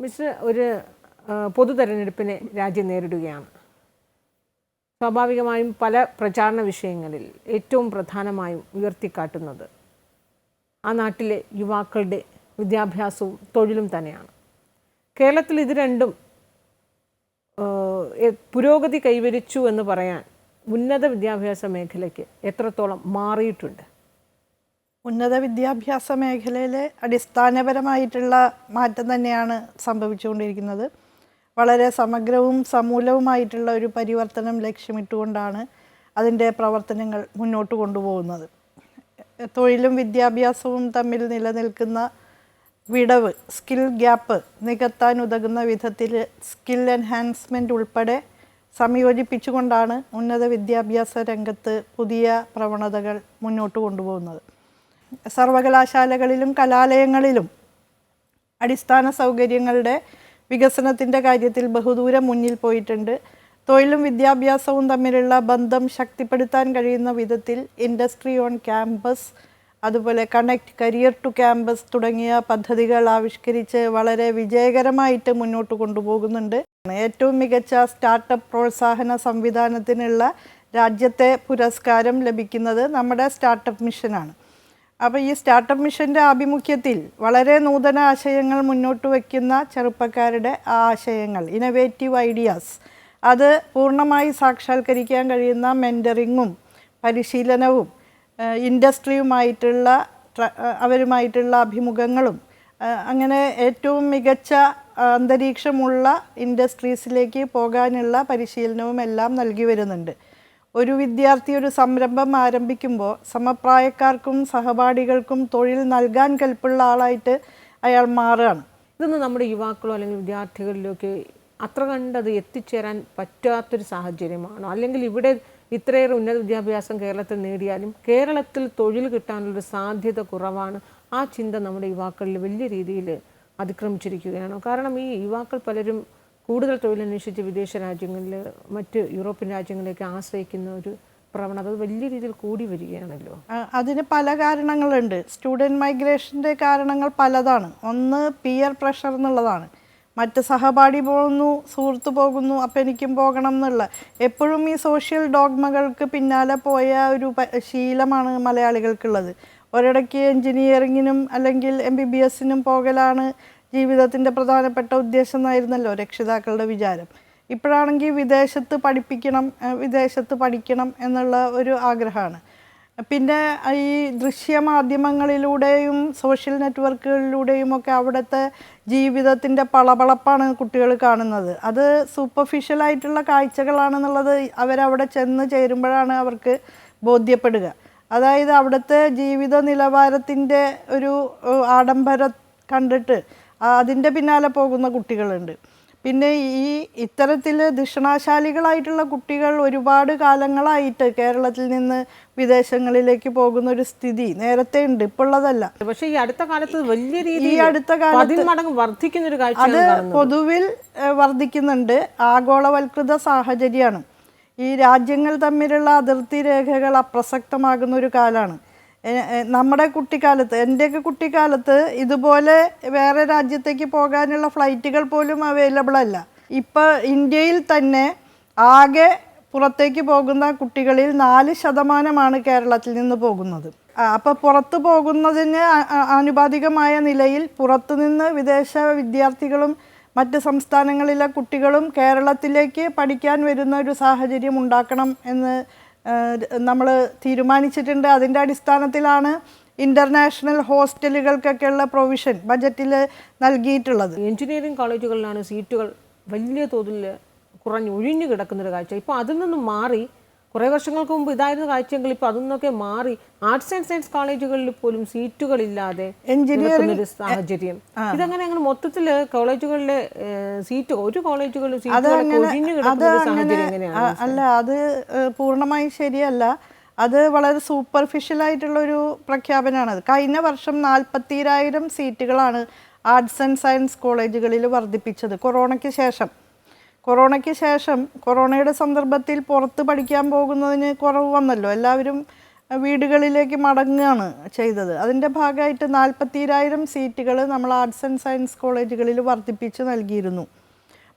Miss ഒരു പൊതു തെരഞ്ഞെടുപ്പിനെ രാജ്യം നേരിടുകയാണ്. സ്വാഭാവികമായും പല പ്രചാരണ വിഷയങ്ങളിൽ ഏറ്റവും പ്രധാനമായും ഉയർത്തിക്കാട്ടുന്നത് ആ നാട്ടിലെ യുവാക്കളുടെ വിദ്യാഭ്യാസവും തൊഴിലും തന്നെയാണ്. കേരളത്തിൽ ഇത് രണ്ടും പുരോഗതി കൈവരിച്ചു എന്ന് പറയാൻ ഉന്നത വിദ്യാഭ്യാസ മേഖലയ്ക്ക് എത്രത്തോളം മാറിയിട്ടുണ്ട്? ഉന്നത വിദ്യാഭ്യാസ മേഖലയിലെ അടിസ്ഥാനപരമായിട്ടുള്ള മാറ്റം തന്നെയാണ് സംഭവിച്ചുകൊണ്ടിരിക്കുന്നത്. വളരെ സമഗ്രവും സമൂലവുമായിട്ടുള്ള ഒരു പരിവർത്തനം ലക്ഷ്യമിട്ടുകൊണ്ടാണ് അതിന്റെ പ്രവർത്തനങ്ങൾ മുന്നോട്ട് കൊണ്ടുപോകുന്നത്. തൊഴിലും വിദ്യാഭ്യാസവും തമ്മിൽ നിലനിൽക്കുന്ന വിടവ് സ്കിൽ ഗ്യാപ്പ് നികത്താൻ ഉതകുന്ന വിധത്തിൽ സ്കിൽ എൻഹാൻസ്മെന്റ് ഉൾപ്പെടെ സംയോജിപ്പിച്ചുകൊണ്ടാണ് ഉന്നത വിദ്യാഭ്യാസ രംഗത്ത് പുതിയ പ്രവണതകൾ മുന്നോട്ട് കൊണ്ടുപോകുന്നത്. സർവകലാശാലകളിലും കലാലയങ്ങളിലും അടിസ്ഥാന സൗകര്യങ്ങളുടെ വികസനത്തിന്റെ കാര്യത്തിൽ ബഹുദൂരം മുന്നിൽ പോയിട്ടുണ്ട്. തൊഴിലും വിദ്യാഭ്യാസവും തമ്മിലുള്ള ബന്ധം ശക്തിപ്പെടുത്താൻ കഴിയുന്ന വിധത്തിൽ ഇൻഡസ്ട്രി ഓൺ ക്യാമ്പസ് അതുപോലെ കണക്ട് കരിയർ ടു ക്യാമ്പസ് തുടങ്ങിയ പദ്ധതികൾ ആവിഷ്കരിച്ച് വളരെ വിജയകരമായിട്ട് മുന്നോട്ട് കൊണ്ടുപോകുന്നുണ്ട്. ഏറ്റവും മികച്ച സ്റ്റാർട്ടപ്പ് പ്രോത്സാഹന സംവിധാനത്തിനുള്ള രാജ്യത്തെ പുരസ്കാരം ലഭിക്കുന്നത് നമ്മുടെ സ്റ്റാർട്ടപ്പ് മിഷനാണ്. അപ്പോൾ ഈ സ്റ്റാർട്ടപ്പ് മിഷന്റെ ആഭിമുഖ്യത്തിൽ വളരെ നൂതന ആശയങ്ങൾ മുന്നോട്ട് വയ്ക്കുന്ന ചെറുപ്പക്കാരുടെ ആ ആശയങ്ങൾ ഇന്നവേറ്റീവ് ഐഡിയാസ് അത് പൂർണമായി സാക്ഷാത്കരിക്കാൻ കഴിയുന്ന മെന്ററിങ്ങും പരിശീലനവും ഇൻഡസ്ട്രിയുമായിട്ടുള്ള അവരുമായിട്ടുള്ള അഭിമുഖങ്ങളും അങ്ങനെ ഏറ്റവും മികച്ച അന്തരീക്ഷമുള്ള ഇൻഡസ്ട്രീസിലേക്ക് പോകാനുള്ള പരിശീലനവും എല്ലാം നൽകി വരുന്നുണ്ട്. ഒരു വിദ്യാർത്ഥി ഒരു സംരംഭം ആരംഭിക്കുമ്പോൾ സമപ്രായക്കാർക്കും സഹപാഠികൾക്കും തൊഴിൽ നൽകാൻ കൽപ്പുള്ള ആളായിട്ട് അയാൾ മാറുകയാണ്. ഇതൊന്നും നമ്മുടെ യുവാക്കളോ അല്ലെങ്കിൽ വിദ്യാർത്ഥികളിലൊക്കെ അത്ര കണ്ടത് എത്തിച്ചേരാൻ പറ്റാത്തൊരു സാഹചര്യമാണോ? അല്ലെങ്കിൽ ഇവിടെ ഇത്രയേറെ ഉന്നത വിദ്യാഭ്യാസം കേരളത്തിൽ നേടിയാലും കേരളത്തിൽ തൊഴിൽ കിട്ടാനുള്ളൊരു സാധ്യത കുറവാണ് ആ ചിന്ത നമ്മുടെ യുവാക്കളിൽ വലിയ രീതിയിൽ അതിക്രമിച്ചിരിക്കുകയാണോ? കാരണം ഈ യുവാക്കൾ പലരും കൂടുതൽ തൊഴിലന്വേഷിച്ച് വിദേശ രാജ്യങ്ങളിൽ മറ്റ് യൂറോപ്യൻ രാജ്യങ്ങളിലേക്ക് ആശ്രയിക്കുന്ന ഒരു പ്രവണത വലിയ രീതിയിൽ കൂടി വരികയാണല്ലോ. അതിന് പല കാരണങ്ങളുണ്ട്. സ്റ്റുഡന്റ് മൈഗ്രേഷന്റെ കാരണങ്ങൾ പലതാണ്. ഒന്ന് പിയർ പ്രഷർ എന്നുള്ളതാണ്. മറ്റ് സഹപാഠി പോകുന്നു സുഹൃത്ത് പോകുന്നു അപ്പം എനിക്കും പോകണം എന്നുള്ള. എപ്പോഴും ഈ സോഷ്യൽ ഡോഗ്മകൾക്ക് പിന്നാലെ പോയ ഒരു ശീലമാണ് മലയാളികൾക്കുള്ളത്. ഒരിടയ്ക്ക് എൻജിനീയറിങ്ങിനും അല്ലെങ്കിൽ എം ബി ബി എസിനും പോകലാണ്. ജീവിതത്തിന്റെ പ്രധാനപ്പെട്ട ഉദ്ദേശം എന്നായിരുന്നല്ലോ രക്ഷിതാക്കളുടെ വിചാരം. ഇപ്പോഴാണെങ്കിൽ വിദേശത്ത് പഠിപ്പിക്കണം വിദേശത്ത് പഠിക്കണം എന്നുള്ള ഒരു ആഗ്രഹമാണ്. പിന്നെ ഈ ദൃശ്യമാധ്യമങ്ങളിലൂടെയും സോഷ്യൽ നെറ്റ്വർക്കുകളിലൂടെയും ഒക്കെ അവിടുത്തെ ജീവിതത്തിന്റെ പളപളപ്പാണ് കുട്ടികൾ കാണുന്നത്. അത് സൂപ്പർഫിഷ്യലായിട്ടുള്ള കാഴ്ചകളാണെന്നുള്ളത് അവരവിടെ ചെന്ന് ചേരുമ്പോഴാണ് അവർക്ക് ബോധ്യപ്പെടുക. അതായത് അവിടുത്തെ ജീവിത നിലവാരത്തിന്റെ ഒരു ആഡംബരം കണ്ടിട്ട് അതിന്റെ പിന്നാലെ പോകുന്ന കുട്ടികളുണ്ട്. പിന്നെ ഈ ഇത്തരത്തിൽ ദക്ഷിണാശാലികളായിട്ടുള്ള കുട്ടികൾ ഒരുപാട് കാലങ്ങളായിട്ട് കേരളത്തിൽ നിന്ന് വിദേശങ്ങളിലേക്ക് പോകുന്ന ഒരു സ്ഥിതി നേരത്തെ ഉണ്ട് ഇപ്പോൾ ഉള്ളതല്ല പക്ഷേ ഈ അടുത്ത കാലത്ത് വലിയ ഈ രീതിയിൽ അടുത്ത കാലത്ത് വർദ്ധിക്കുന്ന ഒരു അത് കാഴ്ചയാണ് കാണുന്നത്. പൊതുവിൽ വർദ്ധിക്കുന്നുണ്ട്. ആഗോളവൽകൃത സാഹചര്യമാണ്. ഈ രാജ്യങ്ങൾ തമ്മിലുള്ള അതിർത്തി രേഖകൾ അപ്രസക്തമാകുന്ന ഒരു കാലമാണ് നമ്മുടെ കുട്ടിക്കാലത്ത് എന്റെയൊക്കെ കുട്ടിക്കാലത്ത് ഇതുപോലെ വേറെ രാജ്യത്തേക്ക് പോകാനുള്ള ഫ്ലൈറ്റുകൾ പോലും അവൈലബിൾ അല്ല. ഇപ്പോൾ ഇന്ത്യയിൽ തന്നെ ആകെ പുറത്തേക്ക് പോകുന്ന കുട്ടികളിൽ നാല് ശതമാനമാണ് കേരളത്തിൽ നിന്ന് പോകുന്നത്. അപ്പോൾ പുറത്ത് പോകുന്നതിന് ആനുപാതികമായ നിലയിൽ പുറത്തുനിന്ന് വിദേശ വിദ്യാർത്ഥികളും മറ്റ് സംസ്ഥാനങ്ങളിലെ കുട്ടികളും കേരളത്തിലേക്ക് പഠിക്കാൻ വരുന്ന ഒരു സാഹചര്യം ഉണ്ടാക്കണം എന്ന് നമ്മൾ തീരുമാനിച്ചിട്ടുണ്ട്. അതിന്റെ അടിസ്ഥാനത്തിലാണ് ഇന്റർനാഷണൽ ഹോസ്റ്റലുകൾക്കൊക്കെയുള്ള പ്രൊവിഷൻ ബജറ്റിൽ നൽകിയിട്ടുള്ളത്. എഞ്ചിനീയറിംഗ് കോളേജുകളിലാണ് സീറ്റുകൾ വലിയ തോതിൽ കുറഞ്ഞ് ഒഴിഞ്ഞു കിടക്കുന്നൊരു കാഴ്ച. ഇപ്പോൾ അതിൽ നിന്നും മാറി കുറേ വർഷങ്ങൾക്ക് മുമ്പ് ഇതായിരുന്നു കാഴ്ചയെങ്കിൽ ഇപ്പോൾ അതൊന്നൊക്കെ മാറി ആർട്സ് ആൻഡ് സയൻസ് കോളേജുകളിൽ പോലും സീറ്റുകളില്ലാതെ എഞ്ചിനീയറിംഗ് സാഹചര്യം. ഇതങ്ങനെ അങ്ങനെ മൊത്തത്തിൽ കോളേജുകളിലെ സീറ്റ് ഒരു കോളേജുകളിലും എങ്ങനെയാണ് അല്ല അത് പൂർണമായും ശരിയല്ല. അത് വളരെ സൂപ്പർഫിഷ്യൽ ആയിട്ടുള്ള ഒരു പ്രഖ്യാപനമാണത് കഴിഞ്ഞ വർഷം നാൽപ്പത്തിരായിരം സീറ്റുകളാണ് ആർട്സ് ആൻഡ് സയൻസ് കോളേജുകളിൽ വർദ്ധിപ്പിച്ചത്. കൊറോണയ്ക്ക് ശേഷം. കൊറോണയ്ക്ക് ശേഷം കൊറോണയുടെ സന്ദർഭത്തിൽ പുറത്ത് പഠിക്കാൻ പോകുന്നതിന് കുറവ് വന്നല്ലോ. എല്ലാവരും വീടുകളിലേക്ക് മടങ്ങുകയാണ് ചെയ്തത്. അതിന്റെ ഭാഗമായിട്ട് നാൽപ്പത്തിരായിരം സീറ്റുകൾ നമ്മൾ ആർട്സ് ആൻഡ് സയൻസ് കോളേജുകളിൽ വർദ്ധിപ്പിച്ച് നൽകിയിരുന്നു.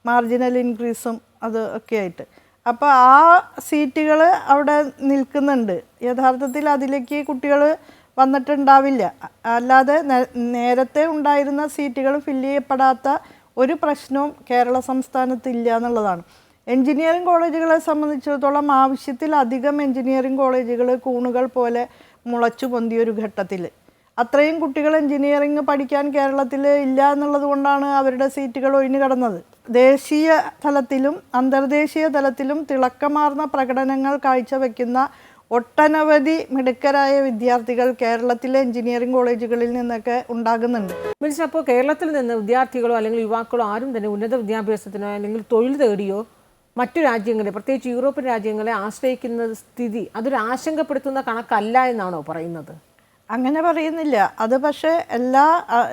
മാർജിനൽ ഇൻക്രീസും അത് ഒക്കെ ആയിട്ട്. അപ്പോൾ ആ സീറ്റുകൾ അവിടെ നിൽക്കുന്നുണ്ട്. യഥാർത്ഥത്തിൽ അതിലേക്ക് കുട്ടികൾ വന്നിട്ടുണ്ടാവില്ല. അല്ലാതെ നേരത്തെ ഉണ്ടായിരുന്ന സീറ്റുകൾ ഫില്ല് ചെയ്യപ്പെടാത്ത ഒരു പ്രശ്നവും കേരള സംസ്ഥാനത്ത് ഇല്ല എന്നുള്ളതാണ്. എഞ്ചിനീയറിംഗ് കോളേജുകളെ സംബന്ധിച്ചിടത്തോളം ആവശ്യത്തിലധികം എഞ്ചിനീയറിംഗ് കോളേജുകൾ കൂണുകൾ പോലെ മുളച്ചു പൊന്തിയൊരു ഘട്ടത്തിൽ. അത്രയും കുട്ടികൾ എഞ്ചിനീയറിംഗ് പഠിക്കാൻ കേരളത്തിൽ ഇല്ല എന്നുള്ളത് കൊണ്ടാണ് അവരുടെ സീറ്റുകൾ ഒഴിഞ്ഞു കടന്നത്. ദേശീയ തലത്തിലും അന്തർദേശീയ തലത്തിലും തിളക്കമാർന്ന പ്രകടനങ്ങൾ കാഴ്ചവെക്കുന്ന ഒട്ടനവധി മിടുക്കരായ വിദ്യാർത്ഥികൾ കേരളത്തിലെ എഞ്ചിനീയറിംഗ് കോളേജുകളിൽ നിന്നൊക്കെ ഉണ്ടാകുന്നുണ്ട്. മീൻസ് അപ്പോൾ കേരളത്തിൽ നിന്ന് വിദ്യാർത്ഥികളോ അല്ലെങ്കിൽ യുവാക്കളോ ആരും തന്നെ ഉന്നത വിദ്യാഭ്യാസത്തിനോ അല്ലെങ്കിൽ തൊഴിൽ തേടിയോ മറ്റു രാജ്യങ്ങളെ പ്രത്യേകിച്ച് യൂറോപ്യൻ രാജ്യങ്ങളെ ആശ്രയിക്കുന്ന സ്ഥിതി അതൊരു ആശങ്കപ്പെടുത്തുന്ന കണക്കല്ല എന്നാണോ പറയുന്നത്? അങ്ങനെ പറയുന്നില്ല. അത് പക്ഷേ എല്ലാ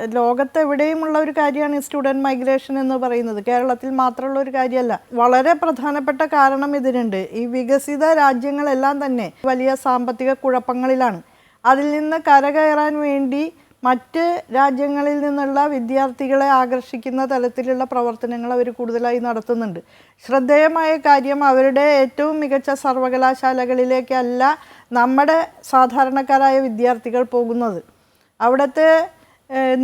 ലോകത്ത് ലോകത്തെവിടെയുമുള്ള ഒരു കാര്യമാണ് ഈ സ്റ്റുഡന്റ് മൈഗ്രേഷൻ എന്ന് പറയുന്നത്. കേരളത്തിൽ മാത്രമുള്ള ഒരു കാര്യമല്ല. വളരെ പ്രധാനപ്പെട്ട കാരണം ഇതിനുണ്ട്. ഈ വികസിത രാജ്യങ്ങളെല്ലാം തന്നെ വലിയ സാമ്പത്തിക കുഴപ്പങ്ങളിലാണ്. അതിൽ നിന്ന് കരകയറാൻ വേണ്ടി മറ്റ് രാജ്യങ്ങളിൽ നിന്നുള്ള വിദ്യാർത്ഥികളെ ആകർഷിക്കുന്ന തലത്തിലുള്ള പ്രവർത്തനങ്ങൾ അവർ കൂടുതലായി നടത്തുന്നുണ്ട്. ശ്രദ്ധേയമായ കാര്യം അവരുടെ ഏറ്റവും മികച്ച സർവകലാശാലകളിലേക്കല്ല നമ്മുടെ സാധാരണക്കാരായ വിദ്യാർത്ഥികൾ പോകുന്നത്. അവിടുത്തെ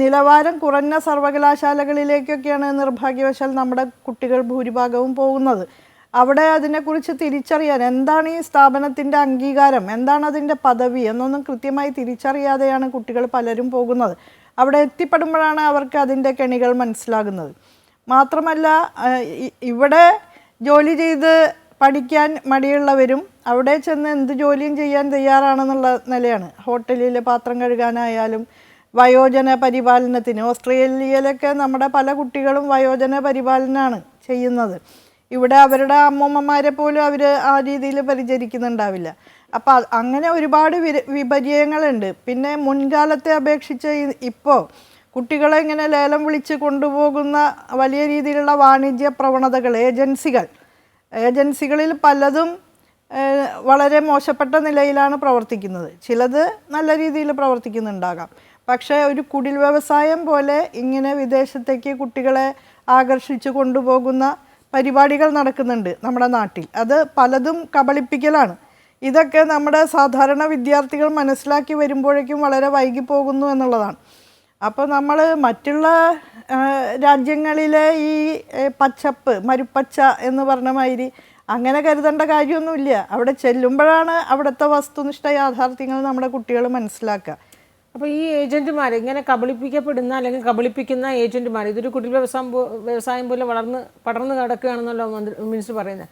നിലവാരം കുറഞ്ഞ സർവകലാശാലകളിലേക്കൊക്കെയാണ് നിർഭാഗ്യവശാൽ നമ്മുടെ കുട്ടികൾ ഭൂരിഭാഗവും പോകുന്നത്. അവിടെ അതിനെക്കുറിച്ച് തിരിച്ചറിയാൻ എന്താണ് ഈ സ്ഥാപനത്തിന്റെ അംഗീകാരം എന്താണ് അതിന്റെ പദവി എന്നൊന്നും കൃത്യമായി തിരിച്ചറിയാതെയാണ് കുട്ടികൾ പലരും പോകുന്നത്. അവിടെ എത്തിപ്പെടുമ്പോഴാണ് അവർക്ക് അതിന്റെ കെണികൾ മനസ്സിലാകുന്നത്. മാത്രമല്ല ഇവിടെ ജോലി ചെയ്ത് പഠിക്കാൻ മടിയുള്ളവരും അവിടെ ചെന്ന് എന്ത് ജോലിയും ചെയ്യാൻ തയ്യാറാണെന്നുള്ള നിലയാണ്. ഹോട്ടലിൽ പാത്രം കഴുകാനായാലും വയോജന പരിപാലനത്തിന് ഓസ്ട്രേലിയയിലൊക്കെ നമ്മുടെ പല കുട്ടികളും വയോജന പരിപാലനമാണ് ചെയ്യുന്നത്. ഇവിടെ അവരുടെ അമ്മൂമ്മമാരെ പോലും അവർ ആ രീതിയിൽ പരിചരിക്കുന്നുണ്ടാവില്ല. അപ്പം അങ്ങനെ ഒരുപാട് വിപര്യങ്ങളുണ്ട് പിന്നെ മുൻകാലത്തെ അപേക്ഷിച്ച് ഇപ്പോൾ കുട്ടികളെ ഇങ്ങനെ ലേലം വിളിച്ച് കൊണ്ടുപോകുന്ന വലിയ രീതിയിലുള്ള വാണിജ്യ പ്രവണതകൾ ഏജൻസികൾ. ഏജൻസികളിൽ പലതും വളരെ മോശപ്പെട്ട നിലയിലാണ് പ്രവർത്തിക്കുന്നത്. ചിലത് നല്ല രീതിയിൽ പ്രവർത്തിക്കുന്നുണ്ടാകാം. പക്ഷേ ഒരു കുടിൽ വ്യവസായം പോലെ ഇങ്ങനെ വിദേശത്തേക്ക് കുട്ടികളെ ആകർഷിച്ചു കൊണ്ടുപോകുന്ന പരിപാടികൾ നടക്കുന്നുണ്ട് നമ്മുടെ നാട്ടിൽ. അത് പലതും കബളിപ്പിക്കലാണ്. ഇതൊക്കെ നമ്മുടെ സാധാരണ വിദ്യാർത്ഥികൾ മനസ്സിലാക്കി വരുമ്പോഴേക്കും വളരെ വൈകി പോകുന്നു എന്നുള്ളതാണ്. അപ്പോൾ നമ്മൾ മറ്റുള്ള രാജ്യങ്ങളിലെ ഈ പച്ചപ്പ് മരുപ്പച്ച എന്ന് പറഞ്ഞ മാതിരി അങ്ങനെ കരുതേണ്ട കാര്യമൊന്നുമില്ല. അവിടെ ചെല്ലുമ്പോഴാണ് അവിടുത്തെ വസ്തുനിഷ്ഠ യാഥാർത്ഥ്യങ്ങൾ നമ്മുടെ കുട്ടികൾ മനസ്സിലാക്കുക. അപ്പോൾ ഈ ഏജന്റുമാർ ഇങ്ങനെ കബളിപ്പിക്കപ്പെടുന്ന അല്ലെങ്കിൽ കബളിപ്പിക്കുന്ന ഏജന്റുമാർ ഇതൊരു കുടിൽ വ്യവസായം വ്യവസായം പോലെ വളർന്ന് പടർന്നു കിടക്കുകയാണെന്നല്ലോ മന്ത്രി മിനിസ്റ്റർ പറയുന്നത്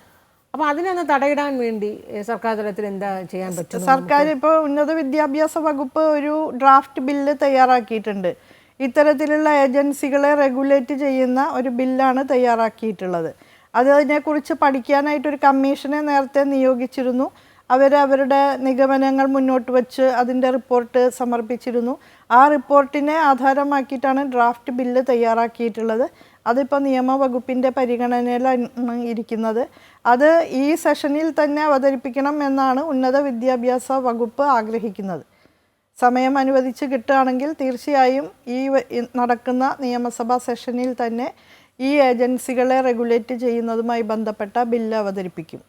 അപ്പോൾ അതിനൊന്ന് തടയിടാൻ വേണ്ടി സർക്കാർ തലത്തിൽ എന്താ ചെയ്യാൻ പറ്റും സർക്കാർ ഇപ്പോൾ ഉന്നത വിദ്യാഭ്യാസ വകുപ്പ് ഒരു ഡ്രാഫ്റ്റ് ബില്ല് തയ്യാറാക്കിയിട്ടുണ്ട്. ഇത്തരത്തിലുള്ള ഏജൻസികളെ റെഗുലേറ്റ് ചെയ്യുന്ന ഒരു ബില്ലാണ് തയ്യാറാക്കിയിട്ടുള്ളത്. അത് അതിനെക്കുറിച്ച് പഠിക്കാനായിട്ട് ഒരു കമ്മീഷനെ നേരത്തെ നിയോഗിച്ചിരുന്നു. അവർ അവരുടെ നിഗമനങ്ങൾ മുന്നോട്ട് വച്ച് അതിന്റെ റിപ്പോർട്ട് സമർപ്പിച്ചിരുന്നു. ആ റിപ്പോർട്ടിനെ ആധാരമാക്കിയിട്ടാണ് ഡ്രാഫ്റ്റ് ബില്ല് തയ്യാറാക്കിയിട്ടുള്ളത്. അതിപ്പോൾ നിയമവകുപ്പിന്റെ പരിഗണനയിലാണ് ഇരിക്കുന്നത്. അത് ഈ സെഷനിൽ തന്നെ അവതരിപ്പിക്കണം എന്നാണ് ഉന്നത വിദ്യാഭ്യാസ വകുപ്പ് ആഗ്രഹിക്കുന്നത്. സമയം അനുവദിച്ച് കിട്ടുകയാണെങ്കിൽ തീർച്ചയായും ഈ നടക്കുന്ന നിയമസഭാ സെഷനിൽ തന്നെ ഈ ഏജൻസികളെ റെഗുലേറ്റ് ചെയ്യുന്നതുമായി ബന്ധപ്പെട്ട ബില്ല് അവതരിപ്പിക്കും.